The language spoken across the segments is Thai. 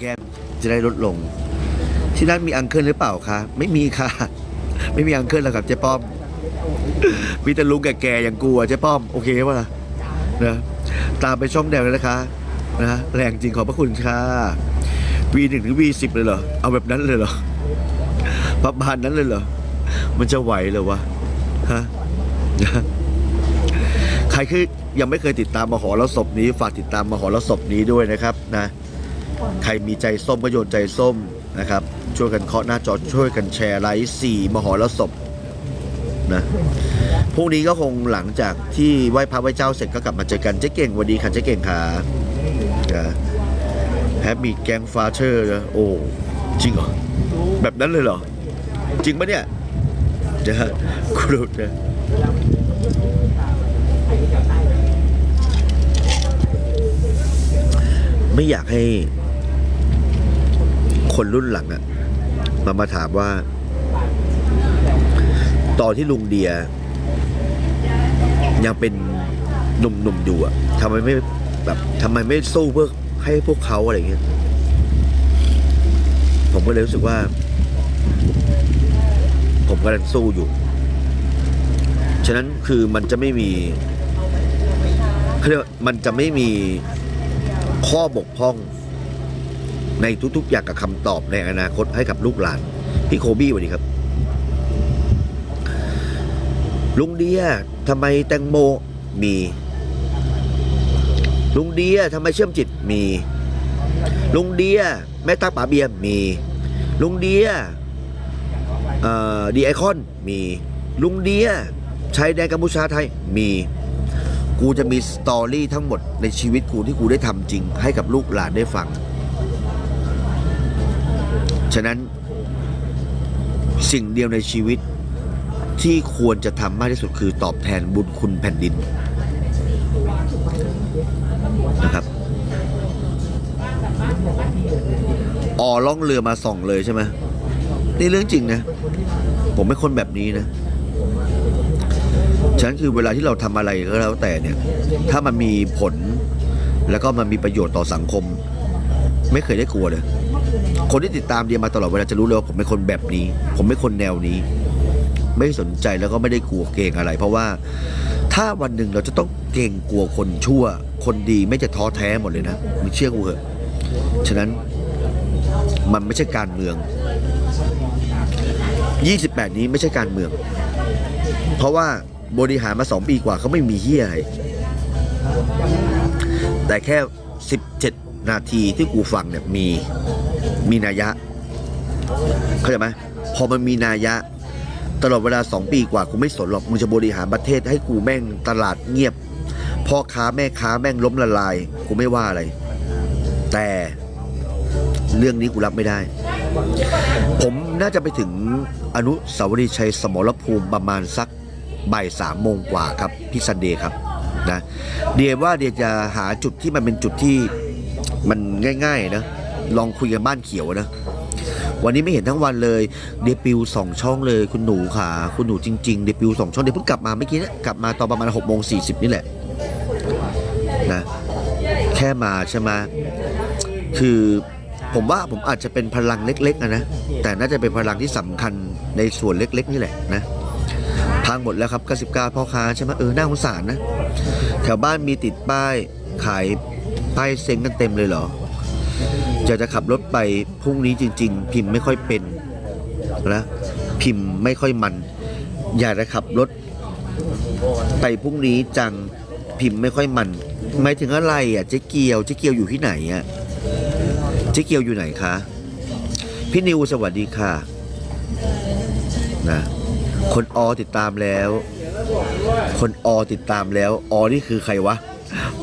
แก้มจะได้ลดลง ที่นั่นมีอังเคิลหรือเปล่าคะไม่มีค่ะ ไม่มีอังเคิลแล้วครับเจ๊ป้อม มีแต่ลุงแก่ๆอย่างกูอะเจ๊ป้อม โอเคป่ะล่ะนะตามไปช่องแดงเลยนะคะนะแรงจริงขอบพระคุณค่ะ V หนึ่งถึง V สิบเลยเหรอ เอาแบบนั้นเลยเหรอประมาณนั้นเลยเหรอ มันจะไหวเหรอวะฮะใครคือยังไม่เคยติดตามมหรสพนี้ ฝากติดตามมหรสพนี้ด้วยนะครับนะ ใครมีใจส้มก็โยนใจส้มนะครับช่วยกันเคาะหน้าจอช่วยกันแชร์ไลฟ์สี่มหรสพนะพรุ่งนี้ก็คงหลังจากที่ไหว้พระไหว้เจ้าเสร็จก็กลับมาเจอกันเจ๊เก่งสวันดีค่ะเจ๊เก่งค่ะแฮปปี้แกงฟาเชอร์นะโอ้จริงเหรอแบบนั้นเลยเหรอ จริงปะเนี่ยจะครูนะไม่อยากให้ คนรุ่นหลังอะมามาถามว่า ตอนที่ลุงเดีย ยังเป็นหนุ่มๆอยู่อะทำไมไม่แบบทำไมไม่สู้เพื่อให้พวกเขาอะไรเงี้ยผมก็เลยรู้สึกว่า ผมกำลังสู้อยู่ ฉะนั้นคือมันจะไม่มีเขาเรียกว่ามันจะไม่มีข้อบกพร่อง ในทุกๆอย่างกับคำตอบในอนาคตให้กับลูกหลาน พี่โคบี้สวัสดีครับ ลุงเดียทำไมแตงโมมี ลุงเดียทำไมเชื่อมจิตมี ลุงเดียแม่ตาป๋าเบียร์มี ลุงเดียดีไอคอนมี ลุงเดียชายแดนกัมพูชาไทยมีกูจะมีสตอรี่ทั้งหมดในชีวิตกูที่กูได้ทำจริงให้กับลูกหลานได้ฟัง ฉะนั้นสิ่งเดียวในชีวิตที่ควรจะทำมากที่สุดคือตอบแทนบุญคุณแผ่นดินนะครับอ๋อล่องเรือมาส่องเลยใช่ไหมนี่เรื่องจริงนะ ผมเป็นคนแบบนี้นะฉะนั้นคือเวลาที่เราทำอะไรก็แล้วแต่เนี่ย ถ้ามันมีผลแล้วก็มันมีประโยชน์ต่อสังคม ไม่เคยได้กลัวเลย คนที่ติดตามเดียมาตลอดเวลาจะรู้เลยว่าผมเป็นคนแบบนี้ ผมเป็นคนแนวนี้ ไม่สนใจแล้วก็ไม่ได้กลัวเกรงอะไร เพราะว่าถ้าวันหนึ่งเราจะต้องเกรงกลัวคนชั่ว คนดีไม่จะท้อแท้หมดเลยนะมึงเชื่อกูเถอะฉะนั้นมันไม่ใช่การเมือง 28 นี้ไม่ใช่การเมือง เพราะว่าบริหารมาสองปีกว่าเขาไม่มีเฮียอะไรแต่แค่ 17 นาทีที่กูฟังเนี่ยมีมีนัยยะ เข้าใจไหมพอมันมีนัยยะ ตลอดเวลาสองปีกว่ากูไม่สนหรอกมึงจะบริหารประเทศให้กูแม่งตลาดเงียบพ่อค้าแม่ค้าแม่งล้มละลายกูไม่ว่าอะไร แต่เรื่องนี้กูรับไม่ได้ ผมน่าจะไปถึงอนุสาวรีย์ชัยสมรภูมิประมาณสักบ่ายสามโมงกว่าครับพี่ซันเดย์ครับนะเดียว่าเดียจะหาจุดที่มันเป็นจุดที่ มันง่าย ๆ นะ ลองคุยกันบ้านเขียวนะ วันนี้ไม่เห็นทั้งวันเลยเดบิวสองช่องเลยคุณหนูค่ะ คุณหนูจริงๆเดบิวสองช่องเดี๋ยวเพิ่งกลับมาเมื่อกี้นะกลับมาตอนประมาณหกโมงสี่สิบนี่แหละนะแค่มาใช่ไหมคือผมว่าผมอาจจะเป็นพลังเล็กๆอะนะ แต่น่าจะเป็นพลังที่สำคัญในส่วนเล็กๆ นี่แหละนะพังหมดแล้วครับ99พ่อค้าใช่ไหมเออน่าสงสารนะ แถวบ้านมีติดป้ายขาย ป้ายเซ็งกันเต็มเลยเหรอจะจะขับรถไปพรุ่งนี้จริง ๆ พิมพ์ไม่ค่อยเป็นนะพิมพ์ไม่ค่อยมัน อยากจะขับรถไปพรุ่งนี้จังพิมพ์ไม่ค่อยมันหมายถึงอะไรอะเจ๊เกียวเจ๊เกียวอยู่ที่ไหนอะเจ๊เกียวอยู่ไหนคะพี่นิวสวัสดีค่ะนะคนอติดตามแล้ว คนอติดตามแล้วอนี่คือใครวะ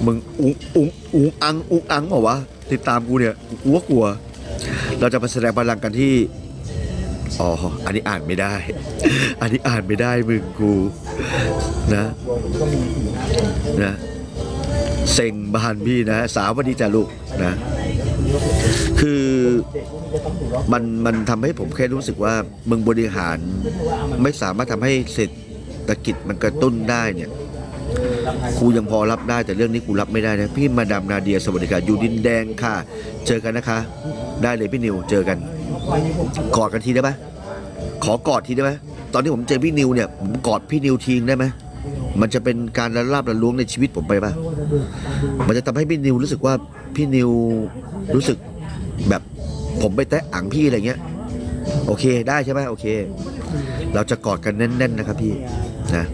มึงอุ้งอุ้งอุ้งอังอุ้งอังเปล่าวะติดตามกูเนี่ยกูว่ากลัว เราจะไปแสดงพลังกันที่อ๋ออันนี้อ่านไม่ได้ อันนี้อ่านไม่ได้มึงกูนะนะเซ็งบ้านพี่นะ สาววันดีจ้ะลูกนะ คือมันมันทำให้ผมแค่รู้สึกว่ามึงบริหารไม่สามารถทำให้เศรษฐกิจมันกระตุ้นได้เนี่ย กูยังพอรับได้แต่เรื่องนี้กูรับไม่ได้นะพี่มาดามนาเดียสวัสดีค่ะอยู่ดินแดงค่ะ เจอกันนะคะ ได้เลยพี่นิวเจอกันกอดกันทีได้ไหมขอกอดทีได้ไหมตอนที่ผมเจอพี่นิวเนี่ยผมกอดพี่นิวทีงได้ไหมมันจะเป็นการละลาบละล้วงในชีวิตผมไปปะมันจะทำให้พี่นิวรู้สึกว่าพี่นิวรู้สึกแบบผมไปแตะอังพี่อะไรเงี้ย โอเคได้ใช่ไหมโอเค เราจะกอดกันแน่น ๆ นะครับพี่นะ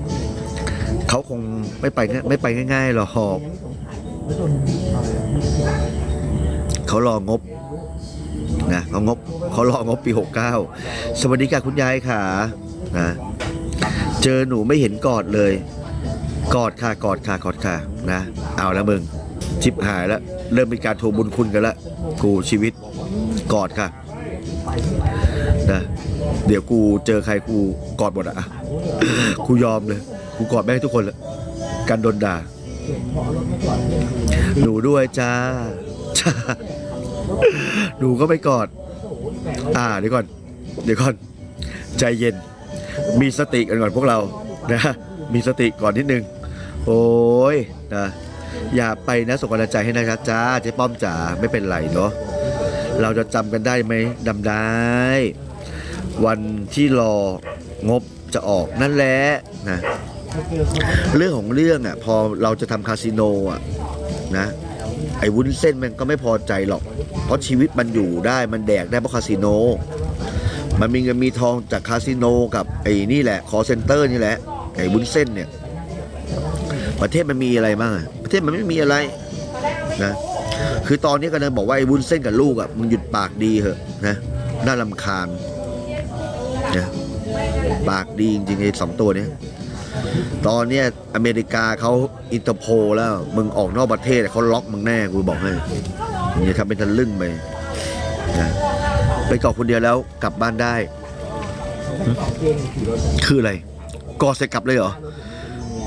เขาคงไม่ไปง่ายไม่ไปง่ายๆหรอกเขารองบนะเขางบเขารองบปี 69 สวัสดีค่ะคุณยายค่ะนะเจอหนูไม่เห็นกอดเลย กอดค่ะกอดค่ะกอดค่ะนะ เอาแล้วมึงชิบหายแล้ว เริ่มมีการโทรบุญคุณกันละกูชีวิตกอดค่ะนะเดี๋ยวกูเจอใครกูกอดหมดอะกูยอมเลย กูกอดแม่งทุกคนเลยการโดนด่า หนูด้วยจ้าจ้าหนูก็ไปกอด อ่าเดี๋ยวก่อน เดี๋ยวก่อน ใจเย็น มีสติกันก่อนพวกเรานะมีสติก่อนนิดนึง โอ้ยนะอย่าไปนะส่งกำลังใจให้นะครับจ้าเจ๊ป้อมจ๋าไม่เป็นไรเนาะเราจะจำกันได้ไหมดำได้ วันที่รองบจะออกนั่นแหละนะ เรื่องของเรื่องอะพอเราจะทำคาสิโนอะนะไอ้วุ้นเส้นมันก็ไม่พอใจหรอก เพราะชีวิตมันอยู่ได้มันแดกได้เพราะคาสิโน มันมีเงินมีทองจากคาสิโนกับไอ้นี่แหละคอเซ็นเตอร์นี่แหละไอ้วุ้นเส้นเนี่ย ประเทศมันมีอะไรบ้างอะประเทศมันไม่มีอะไรนะคือตอนนี้กำลังบอกว่าไอ้วุ้นเส้นกับลูกอะมึงหยุดปากดีเถอะนะน่าลำคาญนะปากดีจริงๆไอ้สองตัวเนี้ย ตอนเนี้ยอเมริกาเขาอินเตอร์โพลแล้ว มึงออกนอกประเทศเขาล็อกมึงแน่กูบอกให้อย่าทำเป็นทะลึ่งไปนะไปเกาะคนเดียวแล้วกลับบ้านได้ คืออะไรกอดเสร็จกลับเลยเหรอ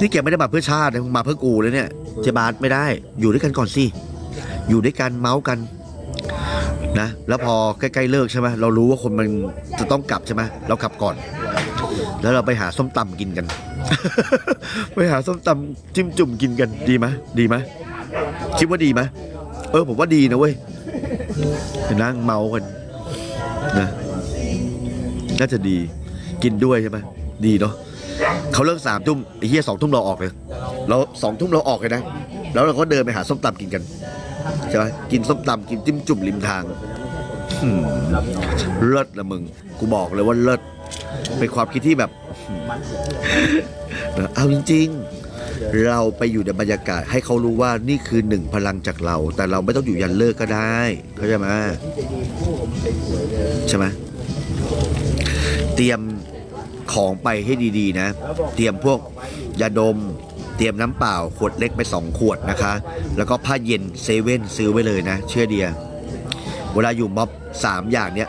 นี่แกไม่ได้มาเพื่อชาตินะมึงมาเพื่อกูเลยเนี่ย เจบาสไม่ได้ อยู่ด้วยกันก่อนสิ อยู่ด้วยกันเมาส์กันนะ แล้วพอใกล้ๆเลิกใช่ไหมเรารู้ว่าคนมันจะต้องกลับใช่ไหมเรากลับก่อน แล้วเราไปหาส้มตำกินกัน ไปหาส้มตำจิ้มจุ่มกินกันดีไหมดีไหมคิดว่าดีไหมเออผมว่าดีนะเว้ยนั่งเมากันนะน่าจะดีกินด้วยใช่ไหมดีเนาะเขาเลิกสามทุ่มไอ้เหี้ยสองทุ่มเราออกเลยเราสองทุ่มเราออกเลยนะแล้วเราก็เดินไปหาส้มตำกินกันใช่ไหมกินส้มตำกินจิ้มจุ่มริมทางเลิศนะมึง กูบอกเลยว่าเลิศ เป็นความคิดที่แบบ เอาจริง ๆ เราไปอยู่ในบรรยากาศให้เขารู้ว่านี่คือหนึ่งพลังจากเรา แต่เราไม่ต้องอยู่ยันเลิกก็ได้เข้าใจไหมใช่ไหมเตรียมของไปให้ดีๆ นะ เตรียมพวกยาดม เตรียมน้ำเปล่า ขวดเล็กไปสองขวดนะคะ แล้วก็ผ้าเย็นเซเว่นซื้อไว้เลยนะ เชื่อเดีย เวลาอยู่ม็อบสามอย่างเนี้ย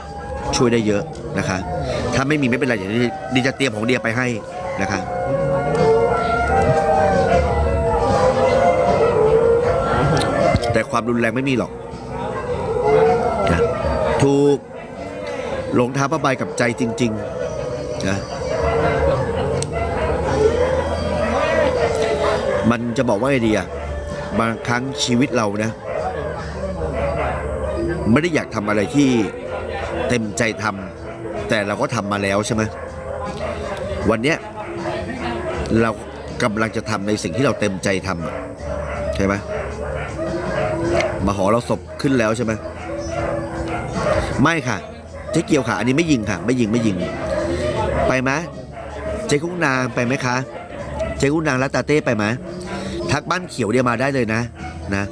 ช่วยได้เยอะนะคะ ถ้าไม่มีไม่เป็นไรเดี๋ยวดีจะเตรียมของเดียไปให้นะคะแต่ความรุนแรงไม่มีหรอกนะถูกลงท้าผ้าใบกับใจจริงๆนะมันจะบอกว่าไอเดียบางครั้งชีวิตเรานะ ไม่ได้อยากทำอะไรที่เต็มใจทำ แต่เราก็ทำมาแล้วใช่ไหมวันเนี้ยเรากำลังจะทำในสิ่งที่เราเต็มใจทำใช่ไหมมาหอเราศพขึ้นแล้วใช่ไหมไม่ค่ะเจ๊เกียวค่ะ อันนี้ไม่ยิงค่ะ ไม่ยิงไม่ยิง ไปไหมเจ๊กุ้งนางไปไหมคะเจ๊กุ้งนางและตาเต้ไปไหมทักบ้านเขียวเดียวมาได้เลยนะนะ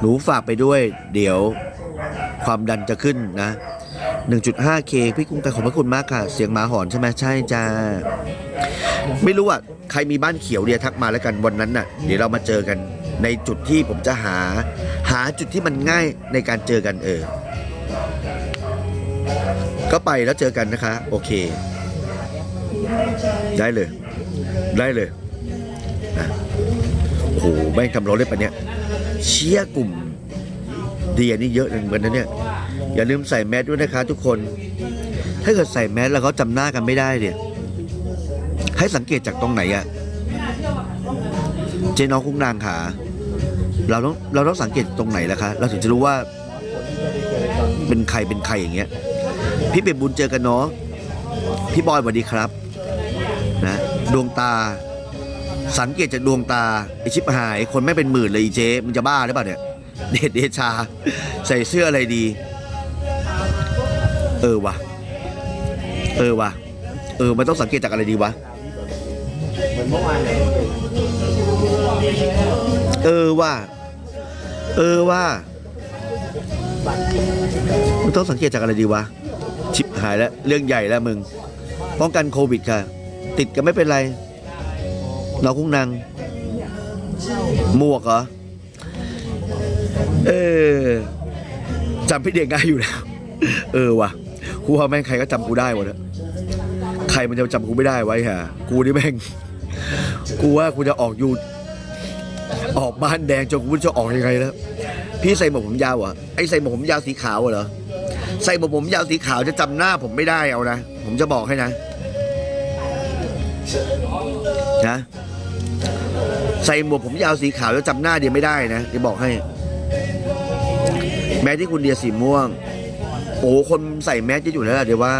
หนูฝากไปด้วย เดี๋ยวความดันจะขึ้นนะ 1.5K พี่กุ้งแต่ขอบพระคุณมากค่ะ เสียงหมาหอนใช่ไหมใช่จ้า ไม่รู้อะ ใครมีบ้านเขียวเดียทักมาแล้วกันวันนั้นน่ะ เดี๋ยวเรามาเจอกัน ในจุดที่ผมจะหา หาจุดที่มันง่ายในการเจอกันเออ ก็ไปแล้วเจอกันนะคะ โอเค ได้เลย ได้เลยนะโอ้โหแม่งทำเราเล่นปะเนี่ยเชียร์กลุ่มเดียนี่เยอะเหมือนกันนะเนี่ย อย่าลืมใส่แมสด้วยนะคะทุกคน ถ้าเกิดใส่แมสแล้วเขาจำหน้ากันไม่ได้เนี่ยให้สังเกตจากตรงไหนอะเจ๊น้องคุ้งนางขาเราต้องเราต้องสังเกตตรงไหนล่ะคะ เราถึงจะรู้ว่า เป็นใครเป็นใครอย่างเงี้ย พี่เปียบุญเจอกันเนาะพี่บอยสวัสดีครับนะดวงตา สังเกตจากดวงตาไอชิบหาย คนไม่เป็นหมื่นเลยอีเจ๊มันจะบ้าหรือเปล่าเนี่ยเดชเดชา ใส่เสื้ออะไรดี เออวะเออวะเออ มันต้องสังเกตจากอะไรดีวะ เหมือนเมื่อวานเนี่ยเออว่า เออว่า มันต้องสังเกตจากอะไรดีวะ ชิบหายแล้ว เรื่องใหญ่แล้วมึง ป้องกันโควิดค่ะ ติดก็ไม่เป็นไรเราคุ้งนางหมวกเหรอ เออจำพี่เด็กง่ายอยู่แล้ว เออว่ะ กูว่าแม่งใครก็จำกูได้หมดอะใครมันจะจำกูไม่ได้ไว้ฮะกูนี่แม่ง กูว่ากูจะออกยูออกบ้านแดงจนกูไม่รู้จะออกยังไงแล้วพี่ใส่หมวกผมยาวอะไอ้ใส่หมวกผมยาวสีขาวเหรอใส่หมวกผมยาวสีขาวจะจำหน้าผมไม่ได้เอานะผมจะบอกให้นะนะใส่หมวกผมยาวสีขาวแล้วจำหน้าเดียไม่ได้นะจะบอกให้ แม้ที่คุณเดียสีม่วง อ้คนใส่แมสจะอยู่แล้วล่ะเดี๋ยวว่า